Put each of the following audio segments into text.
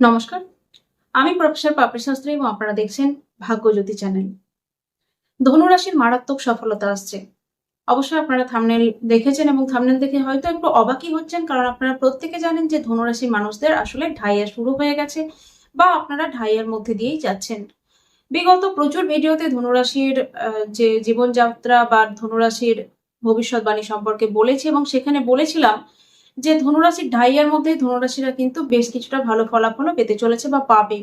নমস্কার। আমি প্রফেসর পাপড়ি শাস্ত্রী এবং আপনারা দেখছেন ভাগ্যজ্যোতি চ্যানেল। ধনুরাশির মারাত্মক সফলতা আসছে। অবশ্যই আপনারা থামনেল দেখেছেন এবং থামনেল দেখে হয়তো একটু অবাকই হচ্ছেন, কারণ আপনারা প্রত্যেকে জানেন যে ধনুরাশির মানুষদের আসলে ঢাইয়া শুরু হয়ে গেছে বা আপনারা ঢাইয়ার মধ্যে দিয়েই যাচ্ছেন। বিগত প্রচুর ভিডিওতে ধনুরাশির যে জীবনযাত্রা বা ধনুরাশির ভবিষ্যৎবাণী সম্পর্কে বলেছি এবং সেখানে বলেছিলাম যে ধনুরাশির ঢাইয়ার মধ্যে ধনুরাশিরা কিন্তু বেশ কিছুটা ভালো ফলাফলও পেতে চলেছে বা পাবে।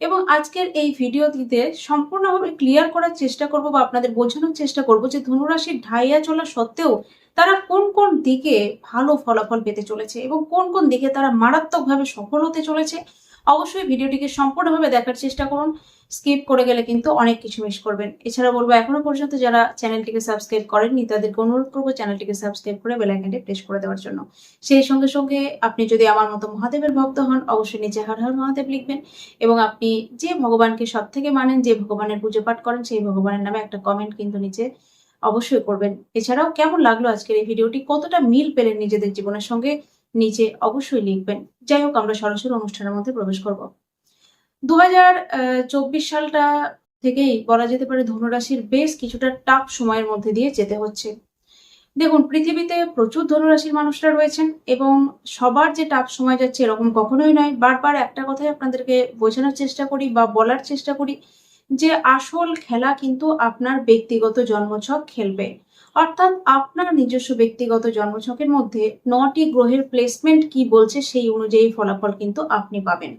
এবং আজকের এই ভিডিওটিতে সম্পূর্ণভাবে ক্লিয়ার করার চেষ্টা করব বা আপনাদের বোঝানোর চেষ্টা করব যে ধনুরাশির ঢাইয়া চলা সত্ত্বেও তারা কোন কোন দিকে ভালো ফলাফল পেতে চলেছে এবং কোন কোন দিকে তারা মারাত্মকভাবে সফল হতে চলেছে অবশ্যই ভিডিওটিকে সম্পূর্ণভাবে দেখার চেষ্টা করুন। স্কিপ করে গেলে কিন্তু অনেক কিছু মিস করবেন। এছাড়া বলব, এখনও পর্যন্ত যারা চ্যানেলটিকে সাবস্ক্রাইব করেননি, তাদেরকে অনুরোধ করব চ্যানেলটিকে সাবস্ক্রাইব করে বেল আইকনটি প্রেস করে দেওয়ার জন্য। সেই সঙ্গে সঙ্গে আপনি যদি আমার মতো মহাদেবের ভক্ত হন, অবশ্যই নিচে হর হর মহাদেব লিখবেন এবং আপনি যে ভগবানকে সব থেকে মানেন, যে ভগবানের পুজো পাঠ করেন, সেই ভগবানের নামে একটা কমেন্ট কিন্তু নিচে অবশ্যই করবেন। এছাড়াও কেমন লাগল আজকের এই ভিডিওটি? কতটা মিল পেলেন নিজেদের জীবনের সঙ্গে? নিচে অবশ্যই লিখবেন। যাই হোক, আমরা সরাসরি অনুষ্ঠানের মধ্যে প্রবেশ করব। দু হাজার চব্বিশ সালটা থেকেই বলা যেতে পারে ধনুরাশির বেশ কিছুটা টাফ সময়ের মধ্যে দিয়ে যেতে হচ্ছে। দেখুন, পৃথিবীতে প্রচুর ধনুরাশির মানুষরা রয়েছেন এবং সবার যে টাফ সময় যাচ্ছে এরকম কখনোই নয়। বারবার একটা কথাই আপনাদেরকে বোঝানোর চেষ্টা করি বা বলার চেষ্টা করি যে আসল খেলা কিন্তু আপনার ব্যক্তিগত জন্মছক খেলবে। অর্থাৎ আপনার নিজস্ব ব্যক্তিগত জন্মছকের মধ্যে নটি গ্রহের প্লেসমেন্ট কি বলছে সেই অনুযায়ী ফলাফল কিন্তু আপনি পাবেন।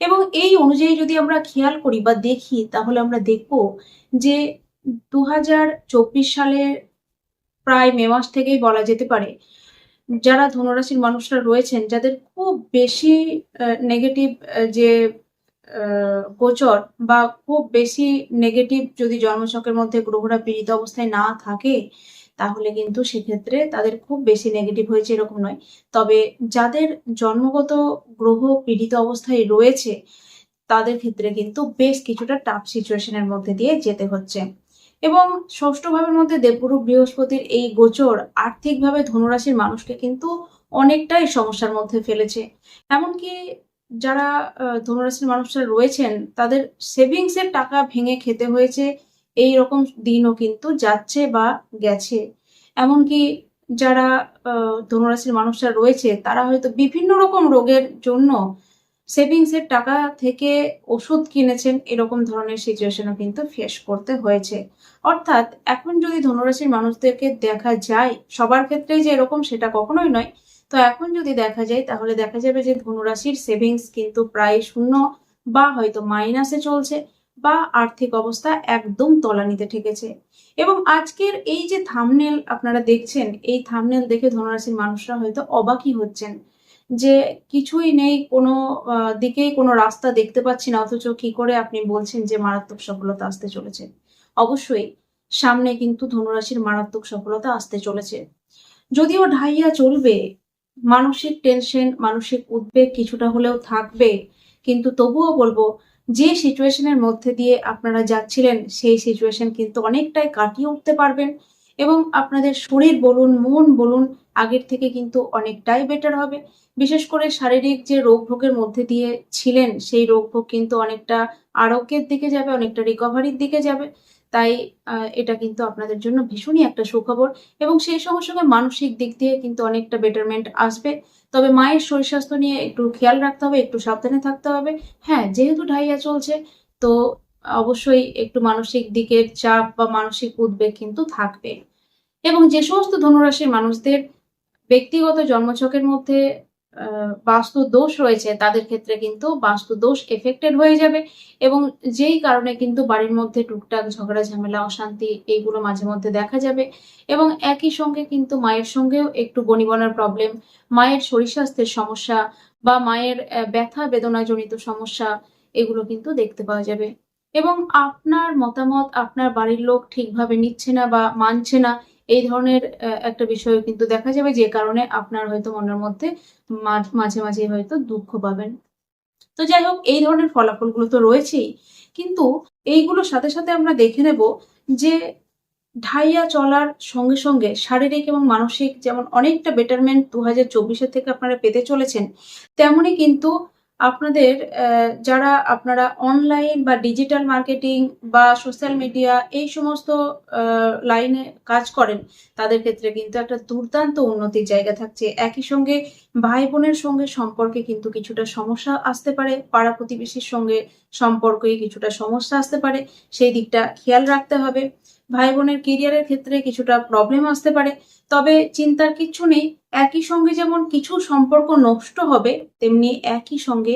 এবং এই অনুযায়ী যদি আমরা খেয়াল করি বা দেখি, তাহলে আমরা দেখব যে দু সালের প্রায় মে মাস থেকেই বলা যেতে পারে, যারা ধনুরাশির মানুষরা রয়েছেন, যাদের খুব বেশি নেগেটিভ যে গোচর বা খুব বেশি নেগেটিভ যদি জন্মছকের মধ্যে গ্রহরা পীড়িত অবস্থায় না থাকে, তাহলে কিন্তু সেক্ষেত্রে তাদের খুব বেশি নেগেটিভ হয়েছে এরকম নয়। তবে যাদের জন্মগত গ্রহ পীড়িত অবস্থায় রয়েছে, তাদের ক্ষেত্রে কিন্তু বেশ কিছুটা টাফ সিচুয়েশনের মধ্যে দিয়ে যেতে হচ্ছে। এবং ষষ্ঠ ভাবের মধ্যে দেবগুরু বৃহস্পতির এই গোচর আর্থিকভাবে ধনুরাশির মানুষকে কিন্তু অনেকটাই সমস্যার মধ্যে ফেলেছে। এমনকি যারা ধনুরাশির মানুষরা রয়েছেন, তাদের সেভিংস এর টাকা ভেঙে খেতে হয়েছে। এই রকম দিনও কিন্তু যাচ্ছে বা গেছে। এমনকি যারা ধনুরাশির মানুষরা রয়েছে, তারা হয়তো বিভিন্ন রকম রোগের জন্য সেভিংস এর টাকা থেকে ওষুধ কিনেছেন। এরকম ধরনের সিচুয়েশনও কিন্তু ফেস করতে হয়েছে। অর্থাৎ, এখন যদি ধনুরাশির মানুষদেরকে দেখা যায়, সবার ক্ষেত্রেই যে এরকম, সেটা কখনোই নয়। তো এখন যদি দেখা যায়, তাহলে দেখা যাবে যে ধনুরাশির সেভিংস কিন্তু প্রায় শূন্য বা হয়তো মাইনাসে চলছে বা আর্থিক অবস্থা একদম তলানিতে ঠেকেছে। এবং আজকের এই যে থামনেল আপনারা দেখছেন, এই থামনেল দেখে ধনুরাশির মানুষরা হয়তো অবাকই হচ্ছেন যে কিছুই নেই, কোনো দিকেই কোনো রাস্তা দেখতে পাচ্ছি না, অথচ কি করে আপনি বলছেন যে মারাত্মক সফলতা আসতে চলেছে। অবশ্যই সামনে কিন্তু ধনুরাশির মারাত্মক সফলতা আসতে চলেছে। যদিও ঢাইয়া চলবে মানসিক টেনশন মানসিক উদ্বেগ কিছুটা হলেও থাকবে। কিন্তু তবুও বলব, যে সিচুয়েশনের মধ্যে দিয়ে আপনারা যাচ্ছিলেন, সেই সিচুয়েশন কিন্তু অনেকটাই কাটিয়ে উঠতে পারবেন এবং আপনাদের শরীর বলুন, মন বলুন, আগের থেকে কিন্তু অনেকটাই বেটার হবে। বিশেষ করে শারীরিক যে রোগ ভোগের মধ্যে দিয়ে ছিলেন, সেই রোগ ভোগ কিন্তু অনেকটা আরোগ্যের দিকে যাবে, অনেকটা রিকভারির দিকে যাবে। তাই এটা কিন্তু আপনাদের জন্য ভীষণই একটা সুখবর এবং সেই সঙ্গে সঙ্গে মানসিক দিক দিয়ে কিন্তু অনেকটা বেটারমেন্ট আসবে। তবে মায়ের শরীর স্বাস্থ্য নিয়ে একটু খেয়াল রাখতে হবে, একটু সাবধানে থাকতে হবে। হ্যাঁ যেহেতু ঢাইয়া চলছে, তো অবশ্যই একটু মানসিক দিকের চাপ বা মানসিক উদ্বেগ কিন্তু থাকবে। এবং যে সমস্ত ধনুরাশির মানুষদের ব্যক্তিগত জন্মছকের মধ্যে বাস্তু দোষ রয়েছে, তাদের ক্ষেত্রে কিন্তু বাস্তু দোষ এফেক্টেড হয়ে যাবে এবং যেই কারণে কিন্তু বাড়ির মধ্যে টুকটাক ঝগড়া, ঝামেলা, অশান্তি এইগুলো মাঝে মধ্যে দেখা যাবে এবং একই সঙ্গে কিন্তু মায়ের সঙ্গেও একটু বনিবনার প্রবলেম মায়ের শরীর স্বাস্থ্যের সমস্যা বা মায়ের ব্যথা, বেদনাজনিত সমস্যা এগুলো কিন্তু দেখতে পাওয়া যাবে এবং আপনার মতামত, আপনার বাড়ির লোক ঠিকভাবে নিচ্ছে না বা মানছে না এই ধরনের একটা বিষয় কিন্তু দেখা যাবে যে কারণে আপনার হয়তো মনের মধ্যে মাঝে মাঝে হয়তো দুঃখ পাবেন। তো যাই হোক, এই ধরনের ফলাফলগুলো তো রয়েছেই। কিন্তু এইগুলোর সাথে সাথে আমরা দেখে নেব যে ঢাইয়া চলার সঙ্গে সঙ্গে শারীরিক এবং মানসিক যেমন অনেকটা বেটারমেন্ট দু হাজার থেকে আপনারা পেতে চলেছেন তেমনই কিন্তু আপনাদের যারা আপনারা অনলাইন বা ডিজিটাল মার্কেটিং বা সোশ্যাল মিডিয়া এই সমস্ত লাইনে কাজ করেন, তাদের ক্ষেত্রে কিন্তু একটা দুর্দান্ত উন্নতির জায়গা থাকছে। একই সঙ্গে ভাই বোনের সঙ্গে সম্পর্কে কিন্তু কিছুটা সমস্যা আসতে পারে, পাড়া প্রতিবেশীর সঙ্গে সম্পর্কে কিছুটা সমস্যা আসতে পারে, সেই দিকটা খেয়াল রাখতে হবে। ভাই বোনের কেরিয়ারের ক্ষেত্রে কিছুটা প্রবলেম আসতে পারে। তবে চিন্তার কিচ্ছু নেই একই সঙ্গে যেমন কিছু সম্পর্ক নষ্ট হবে, তেমনি একই সঙ্গে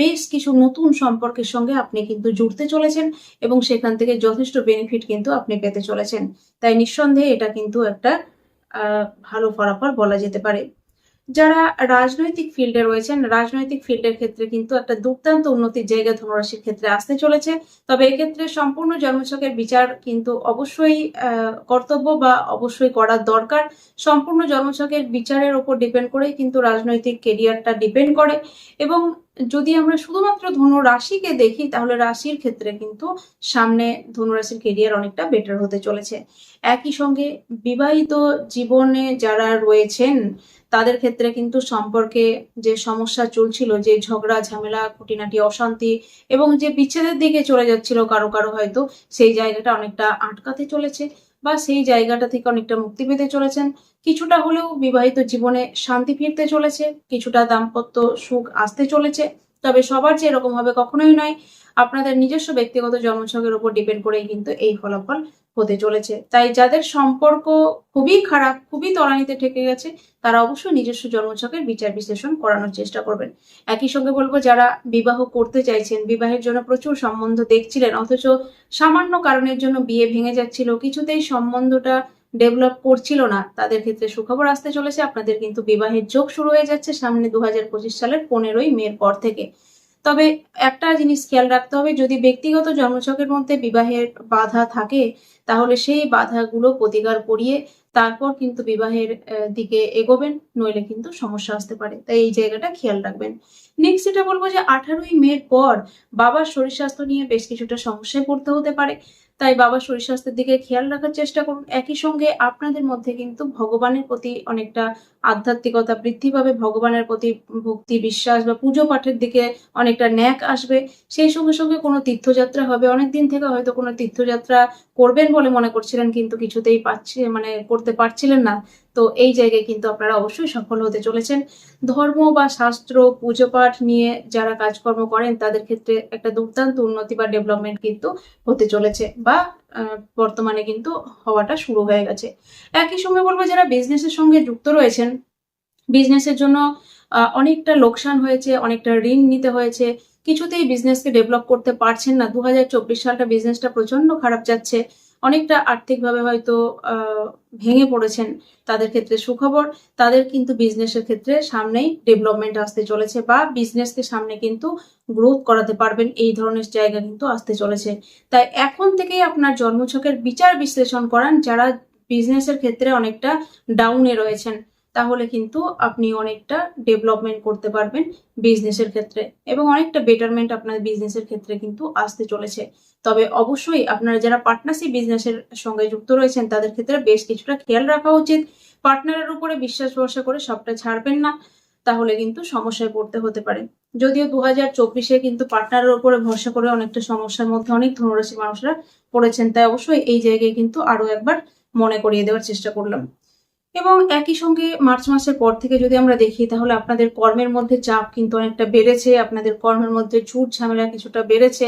বেশ কিছু নতুন সম্পর্কের সঙ্গে আপনি কিন্তু জুড়তে চলেছেন এবং সেখান থেকে যথেষ্ট বেনিফিট কিন্তু আপনি পেতে চলেছেন। তাই নিঃসন্দেহে এটা কিন্তু একটা ভালো ফলাফল বলা যেতে পারে। যারা রাজনৈতিক ফিল্ডে রয়েছেন, রাজনৈতিক ফিল্ডের ক্ষেত্রে কিন্তু একটা দুর্দান্ত উন্নতির জায়গা ধনুরাশির ক্ষেত্রে আসতে চলেছে। তবে এক্ষেত্রে সম্পূর্ণ জন্মছকের বিচার কিন্তু অবশ্যই কর্তব্য বা অবশ্যই করার দরকার। সম্পূর্ণ জন্মছকের বিচারের ওপর ডিপেন্ড করেই কিন্তু রাজনৈতিক কেরিয়ারটা ডিপেন্ড করে। এবং যদি আমরা শুধুমাত্র ধনু রাশিকে দেখি, তাহলে রাশির ক্ষেত্রে কিন্তু সামনে ধনু রাশির কেরিয়ার অনেকটা বেটার হতে চলেছে। একই সঙ্গে বিবাহিত জীবনে যারা রয়েছেন তাদের ক্ষেত্রে কিন্তু সম্পর্কে যে সমস্যা চলছিল, যে ঝগড়া, ঝামেলা, খুঁটিনাটি, অশান্তি এবং যে বিচ্ছেদের দিকে চলে যাচ্ছিল কারও কারও হয়তো, সেই জায়গাটা অনেকটা আটকাতে চলেছে বা সেই জায়গাটা থেকে অনেকটা মুক্তি পেতে চলেছেন। কিছুটা হলেও বিবাহিত জীবনে শান্তি ফিরতে চলেছে, কিছুটা দাম্পত্য সুখ আসতে চলেছে। তবে সবার যে এরকম হবে কখনোই নয়। আপনাদের নিজস্ব ব্যক্তিগত জন্মছকের উপর ডিপেন্ড করেই কিন্তু এই ফলাফল হতে চলেছে। তাই যাদের সম্পর্ক খুবই খারাপ, খুবই তলানিতে ঠেকে গেছে, তারা অবশ্যই নিজস্ব জন্মছকের বিচার বিশ্লেষণ করানোর চেষ্টা করবেন। একই সঙ্গে বলব, যারা বিবাহ করতে চাইছেন, বিবাহের জন্য প্রচুর সম্বন্ধ দেখছিলেন, অথচ সামান্য কারণের জন্য বিয়ে ভেঙে যাচ্ছিল, কিছুতেই সম্বন্ধটা ডেভেলপ করছিল না, তাদের ক্ষেত্রে সুখবর আসতে চলেছে। আপনাদের কিন্তু বিবাহের যোগ শুরু হয়ে যাচ্ছে সামনে দুহাজার পঁচিশ সালের পনেরোই মের পর থেকে। তবে একটা জিনিস খেয়াল রাখতে হবে, যদি ব্যক্তিগত জন্মছকের মধ্যে বিবাহের বাধা থাকে, তাহলে সেই বাধাগুলো প্রতিকার করিয়ে তারপর কিন্তু বিবাহের দিকে এগোবেন, নইলে কিন্তু সমস্যা আসতে পারে। তাই এই জায়গাটা খেয়াল রাখবেন। নেক্সট যেটা বলব যে আঠারোই মের পর বাবার শরীর স্বাস্থ্য নিয়ে বেশ কিছুটা সমস্যায় পড়তে হতে পারে। তাই বাবা শরীর স্বাস্থ্যের দিকে খেয়াল রাখার চেষ্টা করুন। একই সঙ্গে আপনাদের মধ্যে কিন্তু ভগবানের প্রতি অনেকটা আধ্যাত্মিকতা বৃদ্ধি পাবে, ভগবানের প্রতি ভক্তি, বিশ্বাস বা পুজো পাঠের দিকে অনেকটা ন্যাক আসবে। সেই সঙ্গে সঙ্গে কোনো তীর্থযাত্রা হবে। অনেকদিন থেকে হয়তো কোনো তীর্থযাত্রা করবেন বলে মনে করছিলেন, কিন্তু কিছুতেই পাচ্ছি মানে করতে পারছিলেন না। তো এই জায়গায় কিন্তু আপনারা অবশ্যই সফল হতে চলেছেন। ধর্ম বা শাস্ত্র, পুজো পাঠ নিয়ে যারা কাজকর্ম করেন, তাদের ক্ষেত্রে একটা দুর্দান্ত উন্নতি বা ডেভেলপমেন্ট কিন্তু হতে চলেছে বা বর্তমানে কিন্তু হওয়াটা শুরু হয়ে গেছে। একই সময় বলব, যারা বিজনেসের সঙ্গে যুক্ত রয়েছেন বিজনেসের জন্য অনেকটা লোকসান হয়েছে, অনেকটা ঋণ নিতে হয়েছে, কিছুতেই বিজনেসকে ডেভেলপ করতে পারছেন না। দু হাজার চব্বিশ সালটা বিজনেসটা প্রচণ্ড খারাপ যাচ্ছে। অনেকটা আর্থিকভাবে হয়তো ভেঙে পড়েছেন তাদের ক্ষেত্রে সুখবর। তাদের কিন্তু বিজনেসের ক্ষেত্রে সামনেই ডেভেলপমেন্ট আসতে চলেছে বা বিজনেসকে সামনে কিন্তু গ্রোথ করাতে পারবেন। এই ধরনের জায়গা কিন্তু আসতে চলেছে। তাই এখন থেকেই আপনার জন্মছকের বিচার বিশ্লেষণ করান যারা বিজনেসের ক্ষেত্রে অনেকটা ডাউনে রয়েছেন। তাহলে কিন্তু আপনি অনেকটা ডেভেলপমেন্ট করতে পারবেন বিজনেসের ক্ষেত্রে এবং অনেকটা বেটারমেন্ট আপনার বিজনেসের ক্ষেত্রে কিন্তু আসতে চলেছে। তবে অবশ্যই আপনারা যারা পার্টনারশিপ বিজনেসের সঙ্গে যুক্ত রয়েছেন, তাদের ক্ষেত্রে বেশ কিছুটা খেয়াল রাখা উচিত। পার্টনারের উপরে বিশ্বাস ভরসা করে সবটা ছাড়বেন না, তাহলে কিন্তু সমস্যায় পড়তে হতে পারে। যদিও দু হাজার চব্বিশে কিন্তু পার্টনারের উপরে ভরসা করে অনেকটা সমস্যার মধ্যে অনেক ধনুরাশি মানুষরা পড়েছেন, তাই অবশ্যই এই জায়গায় কিন্তু আরও একবার মনে করিয়ে দেওয়ার চেষ্টা করলাম। এবং একই সঙ্গে মার্চ মাসের পর থেকে যদি আমরা দেখি, তাহলে আপনাদের কর্মের মধ্যে চাপ কিন্তু অনেকটা বেড়েছে, আপনাদের কর্মের মধ্যে ঝুট ঝামেলা কিছুটা বেড়েছে।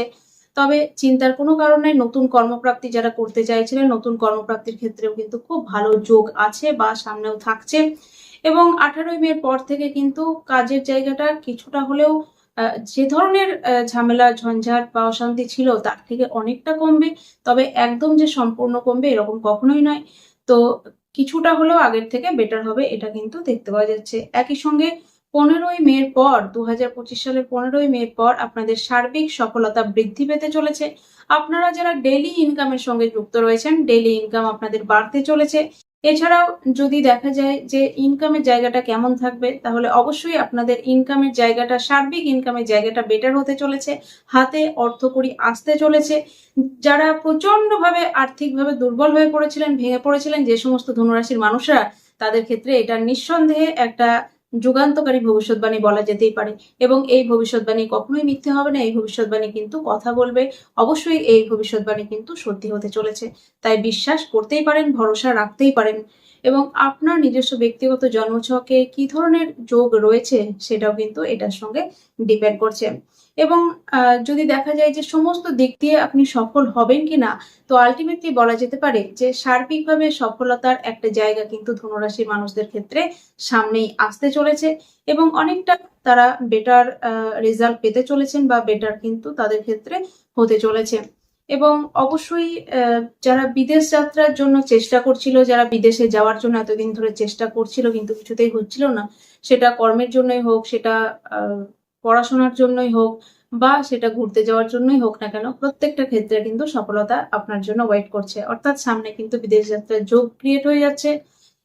তবে চিন্তার কোনো কারণে নতুন কর্মপ্রাপ্তি যারা করতে চাইছিলেন, নতুন কর্মপ্রাপ্তির ক্ষেত্রেও কিন্তু খুব ভালো যোগ আছে বা সামনেও থাকছে। এবং আঠারোই মের পর থেকে কিন্তু কাজের জায়গাটা কিছুটা হলেও যে ধরনের ঝামেলা, ঝঞ্ঝাট বা অশান্তি ছিল, তার থেকে অনেকটা কমবে। তবে একদম যে সম্পূর্ণ কমবে, এরকম কখনোই নয়। তো কিছুটা হলেও আগের থেকে বেটার হবে, এটা কিন্তু দেখতে পাওয়া যাচ্ছে। একই সঙ্গে পনেরোই মের পর দু হাজার পঁচিশ সালের পনেরোই মের পর আপনাদের সার্বিক সফলতা বৃদ্ধি পেতে চলেছে। আপনারা যারা ডেলি ইনকামের সঙ্গে যুক্ত রয়েছেন ডেলি ইনকাম আপনাদের বাড়তে চলেছে। এছাড়াও যদি দেখা যায় যে ইনকামের জায়গাটা কেমন থাকবে, তাহলে অবশ্যই আপনাদের ইনকামের জায়গাটা, সার্বিক ইনকামের জায়গাটা বেটার হতে চলেছে, হাতে অর্থকড়ি আসতে চলেছে। যারা প্রচণ্ডভাবে আর্থিকভাবে দুর্বল হয়ে পড়েছিলেন, ভেঙে পড়েছিলেন, যে সমস্ত ধনুরাশির মানুষরা, তাদের ক্ষেত্রে এটা নিঃসন্দেহে একটা যুগান্তকারী ভবিষ্যৎবাণী বলা যেতেই পারে। এবং এই ভবিষ্যৎবাণী কখনোই মিথ্যে হবে না, এই ভবিষ্যৎবাণী কিন্তু কথা বলবে। অবশ্যই এই ভবিষ্যৎবাণী কিন্তু সত্যি হতে চলেছে। তাই বিশ্বাস করতেই পারেন, ভরসা রাখতেই পারেন। এবং আপনার নিজস্ব ব্যক্তিগত জন্মছকে কি ধরনের যোগ রয়েছে, সেটাও কিন্তু এটার সঙ্গে ডিপেন্ড করছে। এবং যদি দেখা যায় যে সমস্ত দিক দিয়ে আপনি সফল হবেন কি না তো আলটিমেটলি বলা যেতে পারে যে সার্বিকভাবে সফলতার একটা জায়গা কিন্তু ধনুরাশির মানুষদের ক্ষেত্রে সামনেই আসতে চলেছে এবং অনেকটা তারা বেটার রেজাল্ট পেতে চলেছেন বা বেটার কিন্তু তাদের ক্ষেত্রে হতে চলেছে। এবং অবশ্যই যারা বিদেশ যাত্রার জন্য চেষ্টা করছিল, যারা বিদেশে যাওয়ার জন্য এতদিন ধরে চেষ্টা করছিল কিন্তু কিছুতেই হচ্ছিল না, সেটা কর্মের জন্যই হোক, সেটা পড়াশোনার জন্যই হোক বা সেটা ঘুরতে যাওয়ার জন্যই হোক না কেন, প্রত্যেকটা ক্ষেত্রে কিন্তু সফলতা আপনার জন্য ওয়েট করছে। অর্থাৎ সামনে কিন্তু বিদেশ যাত্রার যোগ ক্রিয়েট হয়ে যাচ্ছে।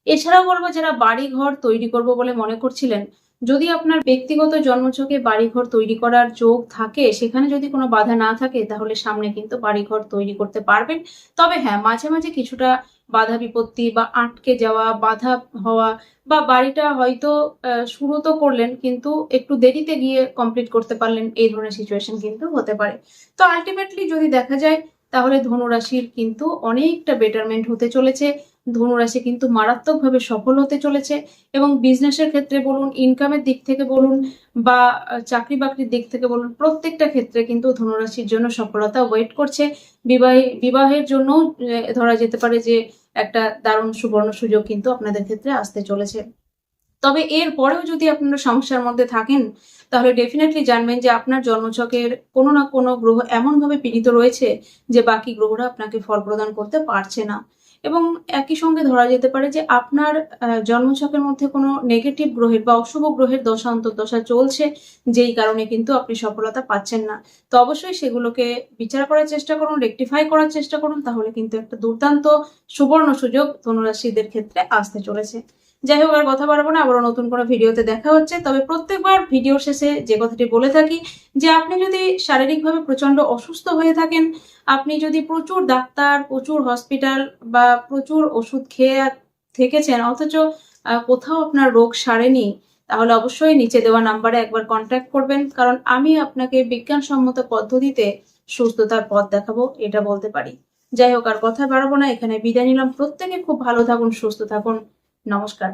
এছাড়াও বলব, যারা বাড়ি ঘর তৈরি করব বলে মনে করছিলেন, যদি আপনার ব্যক্তিগত জন্মছকে বাড়িঘর তৈরি করার যোগ থাকে, সেখানে যদি কোনো বাধা না থাকে, তাহলে সামনে কিন্তু বাড়িঘর তৈরি করতে পারবেন। তবে হ্যাঁ মাঝে মাঝে কিছুটা বাধা বিপত্তি বা আটকে যাওয়া, বাধা হওয়া বা বাড়িটা হয়তো শুরু তো করলেন কিন্তু একটু দেরিতে গিয়ে কমপ্লিট করতে পারলেন, এই ধরনের সিচুয়েশন কিন্তু হতে পারে। তো আলটিমেটলি যদি দেখা যায়, তাহলে ধনুরাশির কিন্তু অনেকটা বেটারমেন্ট হতে চলেছে। ধনুরাশি কিন্তু মারাত্মকভাবে সফল হতে চলেছে এবং বিজনেসের ক্ষেত্রে বলুন ইনকামের দিক থেকে বলুন বা চাকরি বাকরির দিক থেকে বলুন, প্রত্যেকটা ক্ষেত্রে কিন্তু ধনুরাশির জন্য সফলতা ওয়েট করছে। বিবাহে, বিবাহের জন্য ধরা যেতে পারে যে একটা দারুণ সুবর্ণ সুযোগ কিন্তু আপনাদের ক্ষেত্রে আসতে চলেছে। তবে এর পরেও যদি আপনারা সমস্যার মধ্যে থাকেন, তাহলে ডেফিনেটলি জানবেন যে আপনার জন্মছকের কোনো না কোনো গ্রহ এমনভাবে পীড়িত রয়েছে যে বাকি গ্রহরা আপনাকে ফল প্রদান করতে পারছে না। এবং একই সঙ্গে ধরা যেতে পারে যে আপনার জন্মছকের মধ্যে কোনো নেগেটিভ গ্রহের বা অশুভ গ্রহের দশা, অন্তর্দশা চলছে, যেই কারণে কিন্তু আপনি সফলতা পাচ্ছেন না। তো অবশ্যই সেগুলোকে বিচার করার চেষ্টা করুন রেকটিফাই করার চেষ্টা করুন, তাহলে কিন্তু একটা দুর্দান্ত সুবর্ণ সুযোগ ধনুরাশিদের ক্ষেত্রে আসতে চলেছে। যাই হোক, আর কথা বাড়াবো না, আবারও নতুন কোনো ভিডিওতে দেখা হচ্ছে। তবে প্রত্যেকবার ভিডিওর শেষে যে কথাটি বলে থাকি, যে আপনি যদি শারীরিকভাবে প্রচণ্ড অসুস্থ হয়ে থাকেন, আপনি যদি প্রচুর ডাক্তার, প্রচুর হসপিটাল বা প্রচুর ওষুধ খেয়ে থেকেছেন, অথচ কোথাও আপনার রোগ সারেনি, তাহলে অবশ্যই নিচে দেওয়া নাম্বারে একবার কন্ট্যাক্ট করবেন, কারণ আমি আপনাকে বিজ্ঞানসম্মত পদ্ধতিতে সুস্থতার পথ দেখাবো, এটা বলতে পারি। যাই হোক, আর কথা বাড়াবো না, এখানে বিদায় নিলাম। প্রত্যেকে খুব ভালো থাকুন, সুস্থ থাকুন। নমস্কার।